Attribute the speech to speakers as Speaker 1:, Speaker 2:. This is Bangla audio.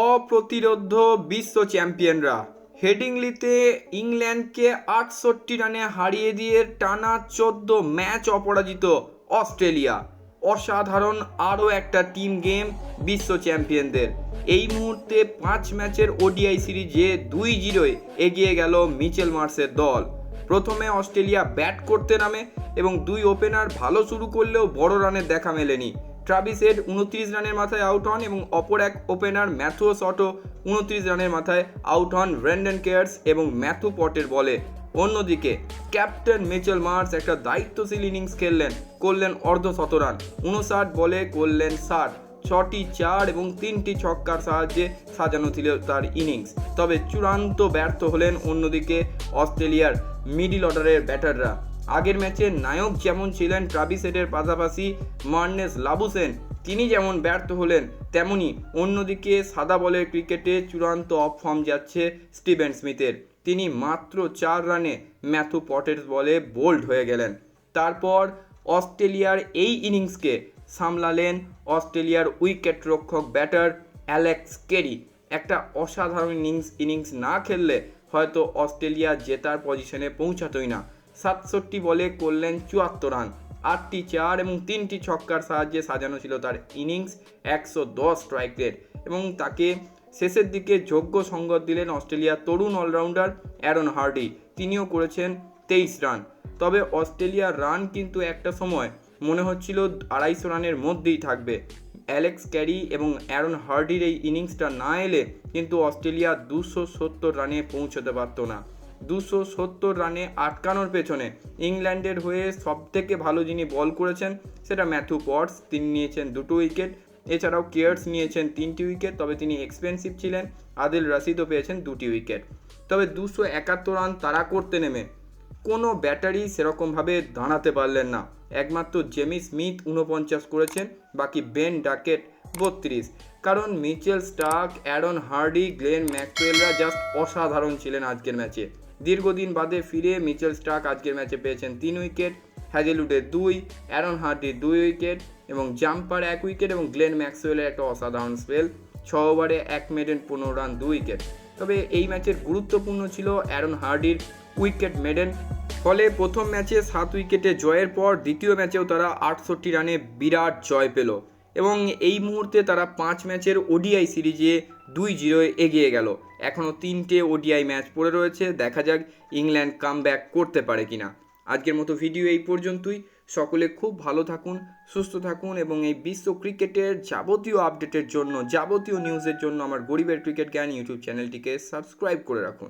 Speaker 1: অপ্রতিরোধ্য বিশ্ব চ্যাম্পিয়নরা। হেডিংলিতে ইংল্যান্ডকে আটষট্টি রানে হারিয়ে দিয়ে টানা চোদ্দ ম্যাচ অপরাজিত অস্ট্রেলিয়া। অসাধারণ আরও একটা টিম গেম বিশ্ব চ্যাম্পিয়নদের। এই মুহূর্তে পাঁচ ম্যাচের ওডিআই সিরিজে দুই জিরোয় এগিয়ে গেল মিচেল মার্সের দল। প্রথমে অস্ট্রেলিয়া ব্যাট করতে নামে এবং দুই ওপেনার ভালো শুরু করলেও বড় রানের দেখা মেলেনি। ট্রাভিস হেড উনত্রিশ রানের মাথায় আউট হন এবং অপর এক ওপেনার ম্যাথুও অটো উনত্রিশ রানের মাথায় আউট হন ব্র্যান্ডন কেয়ার্স এবং ম্যাথু পটের বলে। অন্যদিকে, ক্যাপ্টেন মিচেল মার্স একটা দায়িত্বশীল ইনিংস খেললেন, করলেন অর্ধ শতরান উনষাট বলে করলেন ষাট। ছটি চার এবং তিনটি ছক্কার সাহায্যে সাজানো ছিল তার ইনিংস। তবে চূড়ান্ত ব্যর্থ হলেন অন্যদিকে অস্ট্রেলিয়ার মিডিল অর্ডারের ব্যাটাররা। আগের ম্যাচে নায়ক যেমন ছিলেন ট্রাভিস হেডের পাশাপাশি মার্নেস লাবুসেন, তিনি যেমন ব্যর্থ হলেন, তেমনি অন্যদিকে সাদা বলের ক্রিকেটে চূড়ান্ত অফ ফর্ম যাচ্ছে স্টিভেন স্মিথের। তিনি মাত্র চার রানে ম্যাথু পটের বলে বোল্ড হয়ে গেলেন। তারপর অস্ট্রেলিয়ার এই ইনিংসকে সামলালেন অস্ট্রেলিয়ার উইকেট রক্ষক ব্যাটার অ্যালেক্স কেরি। একটা অসাধারণ ইনিংস ইনিংস না খেললে হয়তো অস্ট্রেলিয়া জেতার পজিশনে পৌঁছাতোই না। সাতষট্টি বলে করলেন চুয়াত্তর রান। আটটি চার এবং তিনটি ছক্কার সাহায্যে সাজানো ছিল তার ইনিংস একশো দশ স্ট্রাইক রেট এবং তাকে শেষের দিকে যোগ্য সঙ্গত দিলেন অস্ট্রেলিয়ার তরুণ অলরাউন্ডার অ্যারন হার্ডি। তিনিও করেছেন তেইশ রান। তবে অস্ট্রেলিয়ার রান কিন্তু একটা সময় মনে হচ্ছিল আড়াইশো রানের মধ্যেই থাকবে। অ্যালেক্স ক্যারি এবং অ্যারন হার্ডির এই ইনিংসটা না এলে কিন্তু অস্ট্রেলিয়া দুশো সত্তর রানে পৌঁছতে পারত না। দুশো সত্তর রানে আটকানোর পেছনে ইংল্যান্ডের হয়ে সবথেকে ভালো যিনি বল করেছেন সেটা ম্যাথু পটস। তিনি নিয়েছেন দুটো উইকেট। এছাড়াও কেয়ার্স নিয়েছেন তিনটি উইকেট, তবে তিনি এক্সপেন্সিভ ছিলেন। আদিল রাশিদও পেয়েছেন দুটি উইকেট। তবে দুশো একাত্তর রান তারা করতে নেমে কোনো ব্যাটারি সেরকমভাবে দাঁড়াতে পারলেন না। একমাত্র জেমি স্মিথ উনপঞ্চাশ করেছেন, বাকি বেন ডাকেট বত্রিশ। কারণ Mitchell Starc, Aaron Hardie, Glenn ম্যাকওয়েলরা just অসাধারণ ছিলেন আজকের ম্যাচে। দীর্ঘদিন বাদে ফিরে মিচেল স্টার্ক আজকের ম্যাচে পেয়েছেন তিন উইকেট হ্যাজেলুডের দুই, অ্যারন হার্ডির দুই উইকেট এবং জাম্পার এক উইকেট এবং গ্লেন ম্যাক্সওয়েলের একটা অসাধারণ স্পেল, ছ ওভারে এক মেডেন, পনেরো রান, দুই উইকেট। তবে এই ম্যাচের গুরুত্বপূর্ণ ছিল অ্যারন হার্ডির উইকেট মেডেন। ফলে প্রথম ম্যাচে সাত উইকেটে জয়ের পর দ্বিতীয় ম্যাচেও তারা আটষট্টি রানে বিরাট জয় পেল। এবং এই মুহূর্তে তারা পাঁচ ম্যাচের ওডিআই সিরিজে দুই জিরোয় এগিয়ে গেল। এখনও তিনটে ওডিআই ম্যাচ পড়ে রয়েছে, দেখা যাক ইংল্যান্ড কাম করতে পারে কিনা। আজকের মতো ভিডিও এই পর্যন্তই। সকলে খুব ভালো থাকুন, সুস্থ থাকুন এবং এই বিশ্ব ক্রিকেটের যাবতীয় আপডেটের জন্য, যাবতীয় নিউজের জন্য আমার গরিবের ক্রিকেট জ্ঞান ইউটিউব চ্যানেলটিকে সাবস্ক্রাইব করে রাখুন।